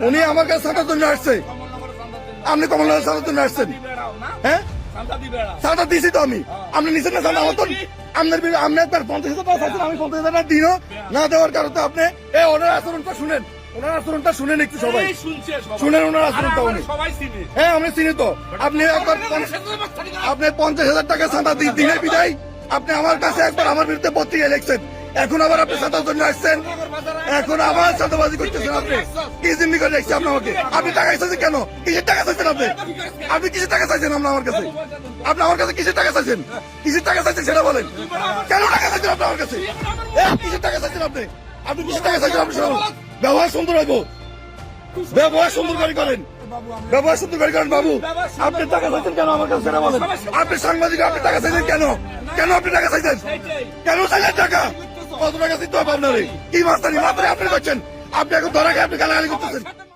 উনি আমার কাছে সাঁতার জন্য আসছে। আপনি কমলনগর সাঁতার জন্য আসছেন? হ্যাঁ? সাঁতার দিছি তো আমি। আপনি নিছেন না সাঁতার আমার তো আপনার আপনি একবার পঞ্চাশ হাজার টাকা চাইছেন আমি পঞ্চাশ হাজার টাকা দিনও না দেওয়ার কারণে আপনি এই ওনার আচরণটা শুনেন। ওনার আচরণটা শুনেন একটু সবাই। শুনেন ওনার আচরণটা উনি। হ্যাঁ আমি চিনি তো। আপনি একবার আপনি পঞ্চাশ হাজার টাকা সাঁতার বিদায়। আপনি আমার কাছে একবার আমার বিরুদ্ধে পত্রিকা লিখছেন। এখন আবার আপনি সাঁতার জন্য আসছেন? এখন আবার সাঁতারবাজি করতেছেন আপনি। কি জিম্মি করে দেখছি আপনি আমাকে? আপনি টাকা চাইছেন কেন? কিসের টাকা চাইছেন আপনি? আপনি কিসের টাকা চাইছেন আপনি আমার কাছে? আপনি আমার কাছে কিসের টাকা চাইছেন? কিসের টাকা চাইছেন সেটা বলেন। কেন টাকা চাইছেন আপনি আমার কাছে? কিসের টাকা চাইছেন আপনি? আপনি কিসের টাকা চাইছেন আপনি ব্যবহার সুন্দর হইব। ব্যবহার সুন্দর করে করেন। ব্যবহার সুন্দর করে করেন বাবু। আপনি টাকা চাইছেন কেন আমার কাছে সেটা বলেন। আপনি সাংবাদিক, আপনি টাকা চাইছেন কেন? কেন আপনি টাকা চাইছেন? কেন চাইলেন টাকা? কত টাকা দিতে হবে আপনার? কি মাস্তানি? মাত্রায় আপনি করছেন আপনি এখন ধরা খেয়ে আপনি গালাগালি করতেছেন।